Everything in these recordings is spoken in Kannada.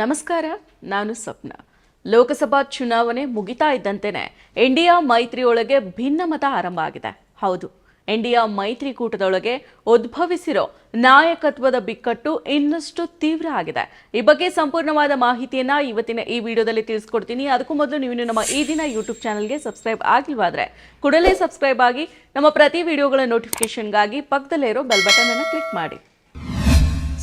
ನಮಸ್ಕಾರ, ನಾನು ಸ್ವಪ್ನ. ಲೋಕಸಭಾ ಚುನಾವಣೆ ಮುಗಿತಾ ಇದ್ದಂತೆಯೇ ಇಂಡಿಯಾ ಮೈತ್ರಿಯೊಳಗೆ ಭಿನ್ನಮತ ಆರಂಭ ಆಗಿದೆ. ಹೌದು ಇಂಡಿಯಾ ಮೈತ್ರಿಕೂಟದೊಳಗೆ ಉದ್ಭವಿಸಿರೋ ನಾಯಕತ್ವದ ಬಿಕ್ಕಟ್ಟು ಇನ್ನಷ್ಟು ತೀವ್ರ ಆಗಿದೆ. ಈ ಬಗ್ಗೆ ಸಂಪೂರ್ಣವಾದ ಮಾಹಿತಿಯನ್ನ ಇವತ್ತಿನ ಈ ವಿಡಿಯೋದಲ್ಲಿ ತಿಳಿಸ್ಕೊಡ್ತೀನಿ. ಅದಕ್ಕೂ ಮೊದಲು ನೀವು ನಮ್ಮ ಈ ದಿನ ಯೂಟ್ಯೂಬ್ ಚಾನಲ್ಗೆ ಸಬ್ಸ್ಕ್ರೈಬ್ ಆಗಿಲ್ವಾದ್ರೆ ಕೂಡಲೇ ಸಬ್ಸ್ಕ್ರೈಬ್ ಆಗಿ ನಮ್ಮ ಪ್ರತಿ ವಿಡಿಯೋಗಳ ನೋಟಿಫಿಕೇಶನ್ಗಾಗಿ ಪಕ್ಕದಲ್ಲೇ ಇರೋ ಬೆಲ್ ಬಟನ್ ಅನ್ನು ಕ್ಲಿಕ್ ಮಾಡಿ.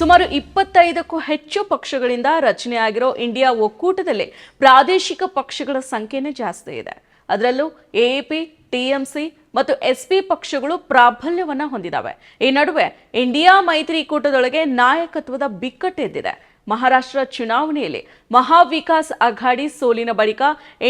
ಸುಮಾರು ಇಪ್ಪತ್ತೈದಕ್ಕೂ ಹೆಚ್ಚು ಪಕ್ಷಗಳಿಂದ ರಚನೆಯಾಗಿರೋ ಇಂಡಿಯಾ ಒಕ್ಕೂಟದಲ್ಲಿ ಪ್ರಾದೇಶಿಕ ಪಕ್ಷಗಳ ಸಂಖ್ಯೆನೇ ಜಾಸ್ತಿ ಇದೆ. ಅದರಲ್ಲೂ ಎಎಪಿ ಟಿಎಂಸಿ ಮತ್ತು ಎಸ್ಪಿ ಪಕ್ಷಗಳು ಪ್ರಾಬಲ್ಯವನ್ನ ಹೊಂದಿದ್ದಾವೆ ಈ ನಡುವೆ ಇಂಡಿಯಾ ಮೈತ್ರಿಕೂಟದೊಳಗೆ ನಾಯಕತ್ವದ ಬಿಕ್ಕಟ್ಟೆದ್ದಿದೆ ಮಹಾರಾಷ್ಟ್ರ ಚುನಾವಣೆಯಲ್ಲಿ ಮಹಾವಿಕಾಸ್ ಅಘಾಡಿ ಸೋಲಿನ ಬಳಿಕ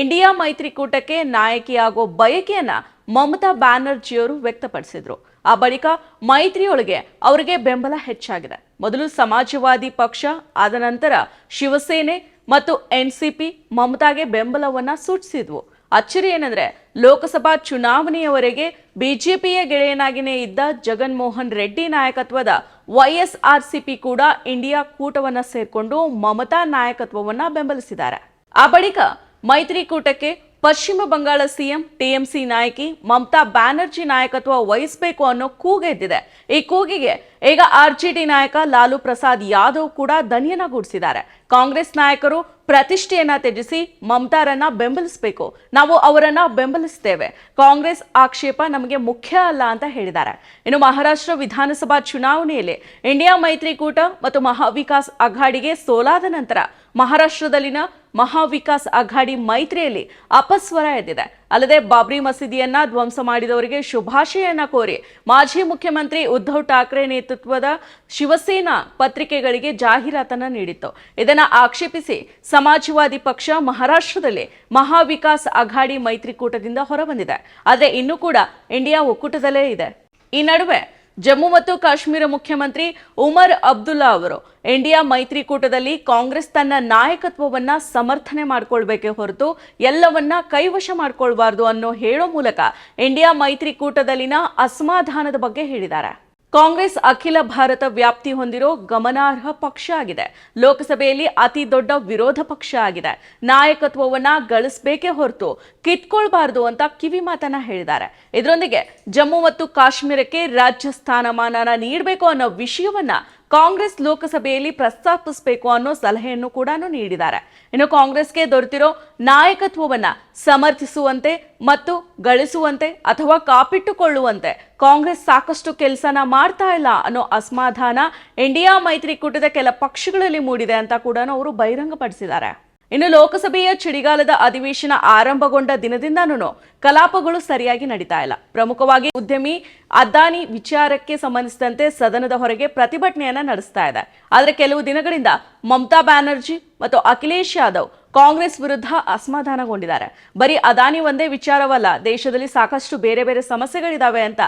ಇಂಡಿಯಾ ಮೈತ್ರಿಕೂಟಕ್ಕೆ ನಾಯಕಿಯಾಗೋ ಬಯಕೆಯನ್ನ ಮಮತಾ ಬ್ಯಾನರ್ಜಿಯವರು ವ್ಯಕ್ತಪಡಿಸಿದ್ರು. ಆ ಬಳಿಕ ಮೈತ್ರಿಯೊಳಗೆ ಅವರಿಗೆ ಬೆಂಬಲ ಹೆಚ್ಚಾಗಿದೆ. ಮೊದಲು ಸಮಾಜವಾದಿ ಪಕ್ಷ, ಆದ ನಂತರ ಶಿವಸೇನೆ ಮತ್ತು ಎನ್ಸಿಪಿ ಮಮತಾಗೆ ಬೆಂಬಲವನ್ನ ಸೂಚಿಸಿದ್ವು. ಅಚ್ಚರಿ ಏನಂದ್ರೆ, ಲೋಕಸಭಾ ಚುನಾವಣೆಯವರೆಗೆ ಬಿಜೆಪಿಯ ಗೆಳೆಯನಾಗಿನೇ ಇದ್ದ ಜಗನ್ಮೋಹನ್ ರೆಡ್ಡಿ ನಾಯಕತ್ವದ ವೈಎಸ್ಆರ್ಸಿಪಿ ಕೂಡ ಇಂಡಿಯಾ ಕೂಟವನ್ನ ಸೇರ್ಕೊಂಡು ಮಮತಾ ನಾಯಕತ್ವವನ್ನ ಬೆಂಬಲಿಸಿದ್ದಾರೆ. ಆ ಬಳಿಕ ಮೈತ್ರಿಕೂಟಕ್ಕೆ ಪಶ್ಚಿಮ ಬಂಗಾಳ ಸಿಎಂ, ಟಿಎಂಸಿ ನಾಯಕಿ ಮಮತಾ ಬ್ಯಾನರ್ಜಿ ನಾಯಕತ್ವ ವಹಿಸಬೇಕು ಅನ್ನೋ ಕೂಗೆದ್ದಿದೆ ಈ ಕೂಗಿಗೆ ಈಗ ಆರ್ಜೆಡಿ ನಾಯಕ ಲಾಲು ಪ್ರಸಾದ್ ಯಾದವ್ ಕೂಡ ದನಿಯನಗೂಡಿಸಿದ್ದಾರೆ ಕಾಂಗ್ರೆಸ್ ನಾಯಕರು ಪ್ರತಿಷ್ಠೆಯನ್ನ ತ್ಯಜಿಸಿ ಮಮತಾರನ್ನ ಬೆಂಬಲಿಸಬೇಕು. ನಾವು ಅವರನ್ನ ಬೆಂಬಲಿಸ್ತೇವೆ. ಕಾಂಗ್ರೆಸ್ ಆಕ್ಷೇಪ ನಮಗೆ ಮುಖ್ಯ ಅಲ್ಲ ಅಂತ ಹೇಳಿದ್ದಾರೆ. ಇನ್ನು ಮಹಾರಾಷ್ಟ್ರ ವಿಧಾನಸಭಾ ಚುನಾವಣೆಯಲ್ಲಿ ಇಂಡಿಯಾ ಮೈತ್ರಿಕೂಟ ಮತ್ತು ಮಹಾವಿಕಾಸ್ ಅಘಾಡಿಗೆ ಸೋಲಾದ ನಂತರ ಮಹಾರಾಷ್ಟ್ರದಲ್ಲಿನ ಮಹಾವಿಕಾಸ್ ಅಘಾಡಿ ಮೈತ್ರಿಯಲ್ಲಿ ಅಪಸ್ವರ ಎದ್ದಿದೆ. ಅಲ್ಲದೆ ಬಾಬ್ರಿ ಮಸೀದಿಯನ್ನ ಧ್ವಂಸ ಮಾಡಿದವರಿಗೆ ಶುಭಾಶಯನ ಕೋರಿ ಮಾಜಿ ಮುಖ್ಯಮಂತ್ರಿ ಉದ್ಧವ್ ಠಾಕ್ರೆ ನೇತೃತ್ವದ ಶಿವಸೇನಾ ಪತ್ರಿಕೆಗಳಿಗೆ ಜಾಹೀರಾತನ್ನ ನೀಡಿತ್ತು. ಇದನ್ನು ಆಕ್ಷೇಪಿಸಿ ಸಮಾಜವಾದಿ ಪಕ್ಷ ಮಹಾರಾಷ್ಟ್ರದಲ್ಲಿ ಮಹಾವಿಕಾಸ್ ಅಘಾಡಿ ಮೈತ್ರಿಕೂಟದಿಂದ ಹೊರಬಂದಿದೆ. ಆದರೆ ಇನ್ನೂ ಕೂಡ ಇಂಡಿಯಾ ಒಕ್ಕೂಟದಲ್ಲೇ ಇದೆ. ಈ ನಡುವೆ ಜಮ್ಮು ಮತ್ತು ಕಾಶ್ಮೀರ ಮುಖ್ಯಮಂತ್ರಿ ಉಮರ್ ಅಬ್ದುಲ್ಲಾ ಅವರು ಇಂಡಿಯಾ ಮೈತ್ರಿಕೂಟದಲ್ಲಿ ಕಾಂಗ್ರೆಸ್ ತನ್ನ ನಾಯಕತ್ವವನ್ನ ಸಮರ್ಥನೆ ಮಾಡ್ಕೊಳ್ಬೇಕೇ ಹೊರತು ಎಲ್ಲವನ್ನ ಕೈವಶ ಮಾಡಿಕೊಳ್ಬಾರ್ದು ಅನ್ನೋ ಹೇಳೋ ಮೂಲಕ ಇಂಡಿಯಾ ಮೈತ್ರಿಕೂಟದಲ್ಲಿನ ಅಸಮಾಧಾನದ ಬಗ್ಗೆ ಹೇಳಿದ್ದಾರೆ. ಕಾಂಗ್ರೆಸ್ ಅಖಿಲ ಭಾರತ ವ್ಯಾಪ್ತಿ ಹೊಂದಿರೋ ಗಮನಾರ್ಹ ಪಕ್ಷ ಆಗಿದೆ. ಲೋಕಸಭೆಯಲ್ಲಿ ಅತಿ ದೊಡ್ಡ ವಿರೋಧ ಪಕ್ಷ ಆಗಿದೆ. ನಾಯಕತ್ವವನ್ನ ಗಳಿಸಬೇಕೇ ಹೊರತು ಕಿತ್ಕೊಳ್ಬಾರದು ಅಂತ ಕಿವಿ ಮಾತನ್ನ ಹೇಳಿದ್ದಾರೆ. ಇದರೊಂದಿಗೆ ಜಮ್ಮು ಮತ್ತು ಕಾಶ್ಮೀರಕ್ಕೆ ರಾಜ್ಯ ಸ್ಥಾನಮಾನನ ನೀಡಬೇಕು ಅನ್ನೋ ವಿಷಯವನ್ನ ಕಾಂಗ್ರೆಸ್ ಲೋಕಸಭೆಯಲ್ಲಿ ಪ್ರಸ್ತಾಪಿಸಬೇಕು ಅನ್ನೋ ಸಲಹೆಯನ್ನು ಕೂಡ ನೀಡಿದ್ದಾರೆ. ಇನ್ನು ಕಾಂಗ್ರೆಸ್ಗೆ ದೊರೆತಿರೋ ನಾಯಕತ್ವವನ್ನ ಸಮರ್ಥಿಸುವಂತೆ ಮತ್ತು ಗಳಿಸುವಂತೆ ಅಥವಾ ಕಾಪಿಟ್ಟುಕೊಳ್ಳುವಂತೆ ಕಾಂಗ್ರೆಸ್ ಸಾಕಷ್ಟು ಕೆಲಸನ ಮಾಡ್ತಾ ಇಲ್ಲ ಅನ್ನೋ ಅಸಮಾಧಾನ ಇಂಡಿಯಾ ಮೈತ್ರಿಕೂಟದ ಕೆಲ ಪಕ್ಷಗಳಲ್ಲಿ ಮೂಡಿದೆ ಅಂತ ಕೂಡ ಅವರು ಬಹಿರಂಗಪಡಿಸಿದ್ದಾರೆ. ಇನ್ನು ಲೋಕಸಭೆಯ ಚಳಿಗಾಲದ ಅಧಿವೇಶನ ಆರಂಭಗೊಂಡ ದಿನದಿಂದನೂ ಕಲಾಪಗಳು ಸರಿಯಾಗಿ ನಡೀತಾ ಇಲ್ಲ. ಪ್ರಮುಖವಾಗಿ ಉದ್ಯಮಿ ಅದಾನಿ ವಿಚಾರಕ್ಕೆ ಸಂಬಂಧಿಸಿದಂತೆ ಸದನದ ಹೊರಗೆ ಪ್ರತಿಭಟನೆಯನ್ನ ನಡೆಸ್ತಾ ಇದೆ ಆದರೆ ಕೆಲವು ದಿನಗಳಿಂದ ಮಮತಾ ಬ್ಯಾನರ್ಜಿ ಮತ್ತು ಅಖಿಲೇಶ್ ಯಾದವ್ ಕಾಂಗ್ರೆಸ್ ವಿರುದ್ಧ ಅಸಮಾಧಾನಗೊಂಡಿದ್ದಾರೆ. ಬರೀ ಅದಾನಿ ಒಂದೇ ವಿಚಾರವಲ್ಲ, ದೇಶದಲ್ಲಿ ಸಾಕಷ್ಟು ಬೇರೆ ಬೇರೆ ಸಮಸ್ಯೆಗಳಿದಾವೆ ಅಂತ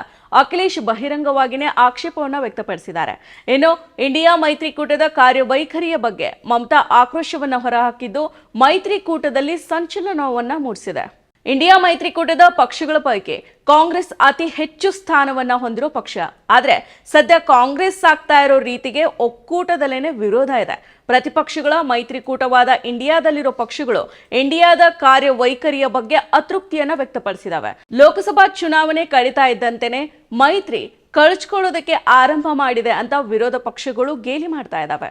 ಅಖಿಲೇಶ್ ಬಹಿರಂಗವಾಗಿಯೇ ಆಕ್ಷೇಪವನ್ನು ವ್ಯಕ್ತಪಡಿಸಿದ್ದಾರೆ. ಇನ್ನು ಇಂಡಿಯಾ ಮೈತ್ರಿಕೂಟದ ಕಾರ್ಯವೈಖರಿಯ ಬಗ್ಗೆ ಮಮತಾ ಆಕ್ರೋಶವನ್ನು ಹೊರಹಾಕಿದ್ದು ಮೈತ್ರಿಕೂಟದಲ್ಲಿ ಸಂಚಲನವನ್ನು ಮೂಡಿಸಿದೆ. ಇಂಡಿಯಾ ಮೈತ್ರಿಕೂಟದ ಪಕ್ಷಗಳ ಪೈಕಿ ಕಾಂಗ್ರೆಸ್ ಅತಿ ಹೆಚ್ಚು ಸ್ಥಾನವನ್ನ ಹೊಂದಿರೋ ಪಕ್ಷ. ಆದ್ರೆ ಸದ್ಯ ಕಾಂಗ್ರೆಸ್ ಆಗ್ತಾ ಇರೋ ರೀತಿಗೆ ಒಕ್ಕೂಟದಲ್ಲೇನೆ ವಿರೋಧ ಇದೆ. ಪ್ರತಿಪಕ್ಷಗಳ ಮೈತ್ರಿಕೂಟವಾದ ಇಂಡಿಯಾದಲ್ಲಿರೋ ಪಕ್ಷಗಳು ಇಂಡಿಯಾದ ಕಾರ್ಯವೈಖರಿಯ ಬಗ್ಗೆ ಅತೃಪ್ತಿಯನ್ನ ವ್ಯಕ್ತಪಡಿಸಿದಾವೆ. ಲೋಕಸಭಾ ಚುನಾವಣೆ ಕಡಿತಾ ಇದ್ದಂತೆನೆ ಮೈತ್ರಿ ಕಳಚ್ಕೊಳ್ಳೋದಕ್ಕೆ ಆರಂಭ ಮಾಡಿದೆ ಅಂತ ವಿರೋಧ ಪಕ್ಷಗಳು ಗೇಲಿ ಮಾಡ್ತಾ ಇದ್ದಾವೆ